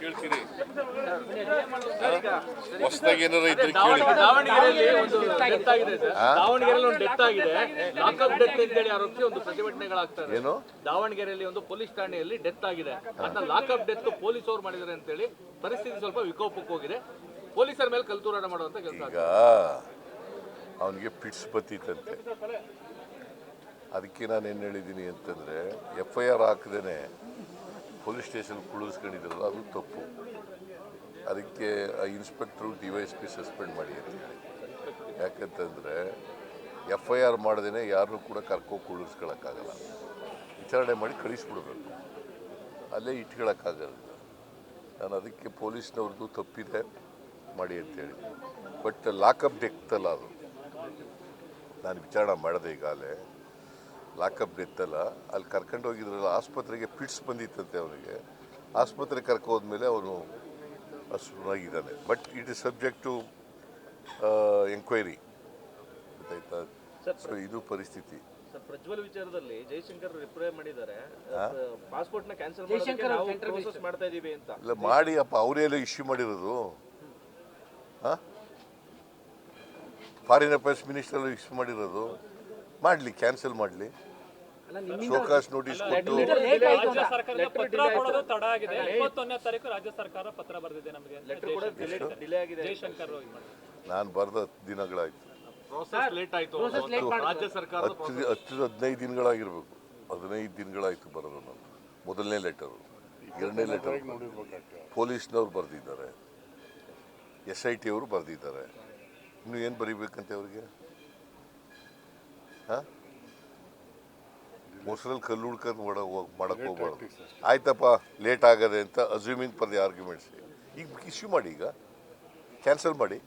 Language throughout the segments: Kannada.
ಕೇಳ್ತೀರಿ ಹೊಸದಾಗಿ ಏನಾರ ಇದ್ರೆ ಕೇಳಿ. ದಾವಣಗೆರೆಯಲ್ಲಿ ಒಂದು ಡೆತ್ ಆಗಿದೆ ಸರ್. ದಾವಣಗೆರೆಯಲ್ಲಿ ಒಂದು ಡೆತ್ ಆಗಿದೆ. ಡೆತ್ ಅಂತೇಳಿ ಆರೋಪಿಸಿ ಒಂದು ಪ್ರತಿಭಟನೆಗಳಾಗ್ತಾರೆ ಏನು? ದಾವಣಗೆರೆಯಲ್ಲಿ ಒಂದು ಪೊಲೀಸ್ ಠಾಣೆಯಲ್ಲಿ ಡೆತ್ ಆಗಿದೆ. ಅದನ್ನ ಲಾಕಪ್ ಡೆತ್ ಪೊಲೀಸ್ ಅವ್ರು ಮಾಡಿದ್ದಾರೆ ಅಂತೇಳಿ ಪರಿಸ್ಥಿತಿ ಸ್ವಲ್ಪ ವಿಕೋಪಕ್ಕೆ ಹೋಗಿದೆ. ಪೊಲೀಸರ ಮೇಲೆ ಕಲ್ತೂರಾಟ ಮಾಡುವಂತ ಕೆಲಸ ಅವನಿಗೆ ಪಿಟ್ಸ್ ಬತ್ತಿತ್ತಂತೆ ಅದಕ್ಕೆ ನಾನು ಏನು ಹೇಳಿದ್ದೀನಿ ಅಂತಂದರೆ ಎಫ್ ಐ ಆರ್ ಹಾಕದೇ ಪೊಲೀಸ್ ಸ್ಟೇಷನ್ ಕುಳಿಸ್ಕೊಂಡಿದ್ರಲ್ಲ ಅದು ತಪ್ಪು. ಅದಕ್ಕೆ ಆ inspector D Y S P suspend ಮಾಡಿ ಅಂತ ಹೇಳಿ. ಯಾಕಂತಂದರೆ ಎಫ್ ಐ ಆರ್ ಮಾಡ್ದೇ ಯಾರನ್ನೂ ಕೂಡ ಕರ್ಕೋ ಕುಳಿಸ್ಕೊಳಕ್ಕಾಗಲ್ಲ. ವಿಚಾರಣೆ ಮಾಡಿ ಕಳಿಸ್ಬಿಡ್ಬೇಕು. ಅಲ್ಲೇ ಇಟ್ಕೊಳಕ್ಕಾಗಲ್ಲ. ನಾನು ಅದಕ್ಕೆ ಪೊಲೀಸ್ನವ್ರದ್ದು ತಪ್ಪಿದೆ ಮಾಡಿ ಅಂತೇಳಿ ಬಟ್ ಲಾಕಪ್ ಡೆಕ್ತಲ್ಲ ಅದು. ನಾನು ವಿಚಾರಣೆ ಮಾಡಿದೆ ಈಗಾಗಲೇ. ಲಾಕಪ್ ಡೆತ್ತಲ್ಲ ಅಲ್ಲಿ ಕರ್ಕೊಂಡು ಹೋಗಿದ್ರಲ್ಲ ಆಸ್ಪತ್ರೆಗೆ ಪಿಟ್ಸ್ ಬಂದಿತ್ತಂತೆ ಅವನಿಗೆ. ಆಸ್ಪತ್ರೆ ಕರ್ಕೊ ಹೋದ್ಮೇಲೆ ಅವನು ಹಸುನಾಗಿದ್ದಾನೆ but it is subject to enquiry ಗೊತ್ತಾಯ್ತಾ? ಸೊ ಇದು ಪರಿಸ್ಥಿತಿ. ಸರ್ ಪ್ರಜ್ವಲ್ ವಿಚಾರದಲ್ಲಿ ಜೈಶಂಕರ್ ರಿಪ್ಲೈ ಮಾಡಿದ್ದಾರೆ. ಪಾಸ್ಪೋರ್ಟ್ನ ಕ್ಯಾನ್ಸಲ್ ಮಾಡ್ತಾ ಇದೀವಿ ಅಂತ. ಇಲ್ಲ ಮಾಡಿ ಅಪ್ಪ ಅವರೆಲ್ಲ ಇಶ್ಯೂ ಮಾಡಿರೋದು. ಹಾಂ ಫಾರಿನ್ ಅಫೇರ್ಸ್ ಮಿನಿಸ್ಟರ್ ಇಶ್ಯೂ ಮಾಡಿರೋದು. ಮಾಡಲಿ ಕ್ಯಾನ್ಸಲ್ ಮಾಡಲಿ. ಶೋಕಾಸ್ ನೋಟಿಸ್ ಕೊಟ್ಟು ರಾಜ್ಯ ಸರ್ಕಾರದ ಪತ್ರ ಕೊಡೋದು ತಡ ಆಗಿದೆ. ಇಪ್ಪತ್ತೊಂದನೇ ತಾರೀಕು ರಾಜ್ಯ ಸರ್ಕಾರ ಪತ್ರ ಬರೆದಿದೆ ನಮಗೆ. ಲೆಟರ್ ಕೂಡ ಡಿಲೇ ಆಗಿದೆ. ಜೈಶಂಕರ್ ಅವ್ರಿಗೆ ಮಾಡಿ. ನಾನು ಬರೆದ ದಿನಗಳಾಯ್ತು. ಪ್ರೋಸೆಸ್ ಲೇಟ್ ಆಯ್ತು. ರಾಜ್ಯ ಸರ್ಕಾರದ ಹತ್ತು ಹತ್ತು ಹದಿನೈದು ದಿನಗಳಾಗಿರ್ಬೇಕು. ಹದಿನೈದು ದಿನಗಳಾಯ್ತು ಬರೋದು ನಾನು. ಮೊದಲನೇ ಲೆಟರು ಎರಡನೇ ಲೆಟರ್ ಪೊಲೀಸ್ನವ್ರು ಬರೆದಿದ್ದಾರೆ. ಎಸ್ ಐ ಟಿ ಅವರು ಬರೆದಿದ್ದಾರೆ. ಇನ್ನು ಏನು ಬರೀಬೇಕಂತೆ ಅವ್ರಿಗೆ? ಮೊಸರಲ್ಲಿ ಕಲ್ಲು ಹುಡ್ಕೊಂಡು ಮಾಡ ಮಾಡಕ್ಕೆ ಹೋಗ್ಬಾರ್ದು. ಆಯ್ತಪ್ಪ ಲೇಟ್ ಆಗದೆ ಅಂತ ಅಸ್ಯೂಮಿಂಗ್ ಪರ್ ದಿ ಆರ್ಗ್ಯುಮೆಂಟ್ಸ್ ಈಗ ಇಶ್ಯೂ ಮಾಡಿ ಈಗ. ಕ್ಯಾನ್ಸಲ್ ಮಾಡಿ.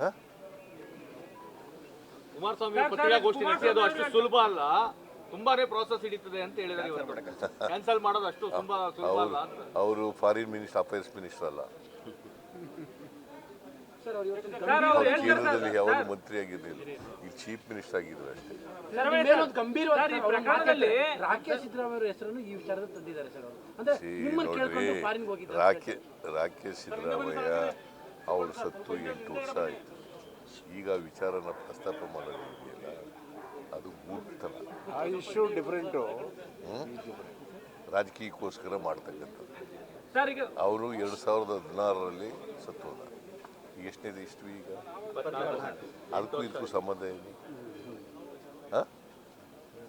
ಹಾಂ? ಕುಮಾರಸ್ವಾಮಿ ಪತ್ರಿಕಾಗೋಷ್ಠಿ ನಡೆಸಿ ಅಷ್ಟು ಸುಲಭ ಅಲ್ಲ. ತುಂಬಾನೇ ಪ್ರೋಸೆಸ್ ಹಿಡಿತದೆ ಅಂತ ಹೇಳಿದ್ದಾರೆ ಕ್ಯಾನ್ಸಲ್ ಮಾಡೋದು ಅಷ್ಟು ತುಂಬಾ ಸುಲಭ ಅಲ್ಲ ಅವರು ಫಾರಿನ್ ಮಿನಿಸ್ಟರ್ ಅಫೇರ್ಸ್ ಮಿನಿಸ್ಟರ್ ಅಲ್ಲ. ಅವ್ರು ಕೇಂದ್ರದಲ್ಲಿ ಯಾವಾಗ ಮಂತ್ರಿ ಆಗಿರಲಿಲ್ಲ ಈಗ ಚೀಫ್ ಮಿನಿಸ್ಟರ್ ಆಗಿದ್ರು ಅಷ್ಟೇ ಮೇಲೊಂದು ಗಂಭೀರವಾದ ಪ್ರಕರಣದಲ್ಲಿ ರಾಕೇಶ್ ಸಿದ್ದರಾಮಯ್ಯ ಅವರ ಹೆಸರನ್ನು ಈ ವಿಚಾರದಲ್ಲಿ ತಂದಿದ್ದಾರೆ ಸರ್ ಅಂದ್ರೆ ನಿಮ್ಮನ್ನ ನೋಡ್ರಿ. ರಾಕೆ ರಾಕೇಶ್ ಸಿದ್ದರಾಮಯ್ಯ ಅವರು ಸತ್ತು ಎಂಟು ವರ್ಷ ಆಯಿತು. ಈಗ ಆ ವಿಚಾರನ ಪ್ರಸ್ತಾಪ ಮಾಡೋದಿದೆಯಲ್ಲ ಅದು ಮೂರ್ತನ ಆ ಇಶ್ಯೂ ಡಿಫ್ರೆಂಟು ರಾಜಕೀಯಕ್ಕೋಸ್ಕರ ಮಾಡ್ತಕ್ಕಂಥದ್ದು. ಸರ್ ಈಗ ಅವರು ಎರಡು ಸಾವಿರದ ಹದಿನಾರರಲ್ಲಿ ಸತ್ತು ಹೋದ ಈಗ ಎಷ್ಟನೇದು ಇಷ್ಟು ಈಗ. ಅದಕ್ಕೂ ಇದಕ್ಕೂ ಸಂಬಂಧ ಏನು? ಹಾಂ?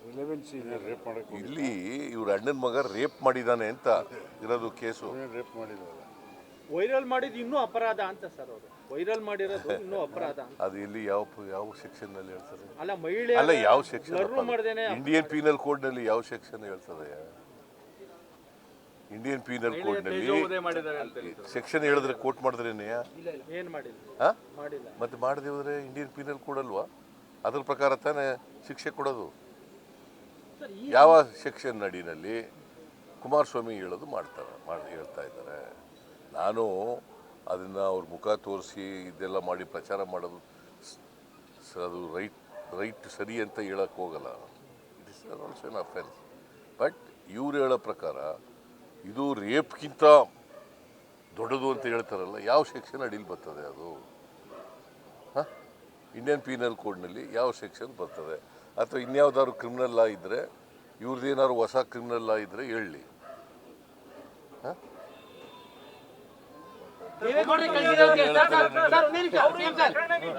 ರಿಲೆವೆನ್ಸ್ ಇದೆ ರೇಪ್ ಮಾಡೋಕ್ಕೆ ಇಲ್ಲಿ ಇವ್ರ ಅಣ್ಣನ ಮಗ ರೇಪ್ ಮಾಡಿದಾನೆ ಅಂತ ಇರೋದು ಕೇಸು. ರೇಪ್ ಮಾಡಿದ್ರಲ್ಲ ವೈರಲ್ ಮಾಡಿದ ಇನ್ನೂ ಅಪರಾಧ ಅಂತ ಸರ್ ಅವರು. ವೈರಲ್ ಮಾಡಿರೋದು ಇನ್ನೂ ಅಪರಾಧ ಅದು ಇಲ್ಲಿ ಯಾವ ಯಾವ ಸೆಕ್ಷನ್ನಲ್ಲಿ ಹೇಳ್ತಾರೆ? ಅಲ್ಲ ಮಹಿಳೆ ಅಲ್ಲ ಯಾವ ಸೆಕ್ಷನ್ ಇಂಡಿಯನ್ ಪೀನಲ್ ಕೋಡ್ನಲ್ಲಿ ಯಾವ ಸೆಕ್ಷನ್ ಹೇಳ್ತದೆ ಇಂಡಿಯನ್ ಪೀನಲ್ ಕೋಡ್ನಲ್ಲಿ ತೇಜೋವಧೆ ಮಾಡಿದ್ದಾರೆ ಅಂತ ಹೇಳಿ ಸೆಕ್ಷನ್ ಹೇಳಿದ್ರೆ ಕೋಟ್ ಮಾಡಿದ್ರೇನೆ ಮಾಡಿಲ್ಲ? ಮತ್ತೆ ಮಾಡದೆ ಹೋದ್ರೆ ಇಂಡಿಯನ್ ಪೀನಲ್ ಕೋಡ್ ಅಲ್ವಾ? ಅದ್ರ ಪ್ರಕಾರ ತಾನೇ ಶಿಕ್ಷೆ ಕೊಡೋದು. ಯಾವ ಸೆಕ್ಷನ್ ನಡಿನಲ್ಲಿ ಕುಮಾರಸ್ವಾಮಿ ಹೇಳೋದು ಮಾಡ್ತಾರೆ ಮಾಡಿ ಹೇಳ್ತಾ ಇದ್ದಾರೆ. ನಾನು ಅದನ್ನು ಅವ್ರ ಮುಖ ತೋರಿಸಿ ಇದೆಲ್ಲ ಮಾಡಿ ಪ್ರಚಾರ ಮಾಡೋದು ಅದು ರೈಟ್ ರೈಟ್ ಸರಿ ಅಂತ ಹೇಳಕ್ಕೆ ಹೋಗಲ್ಲ. It is also an offence but ಇವ್ರು ಹೇಳೋ ಪ್ರಕಾರ ಇದು ರೇಪ್ಗಿಂತ ದೊಡ್ಡದು ಅಂತ ಹೇಳ್ತಾರಲ್ಲ, ಯಾವ ಸೆಕ್ಷನ್ ಅಡಿಲಿ ಬರ್ತದೆ ಅದು? ಹಾಂ? ಇಂಡಿಯನ್ ಪೀನಲ್ ಕೋಡ್ನಲ್ಲಿ ಯಾವ ಸೆಕ್ಷನ್ ಬರ್ತದೆ? ಅಥವಾ ಇನ್ಯಾವುದಾದ್ರು ಕ್ರಿಮಿನಲ್ ಲಾ ಇದ್ದರೆ ಇವ್ರದ್ದೇನಾದ್ರು ಹೊಸ ಕ್ರಿಮಿನಲ್ ಲಾ ಇದ್ದರೆ ಹೇಳಿ. ದೇವೇಗೌಡರಿಗೆ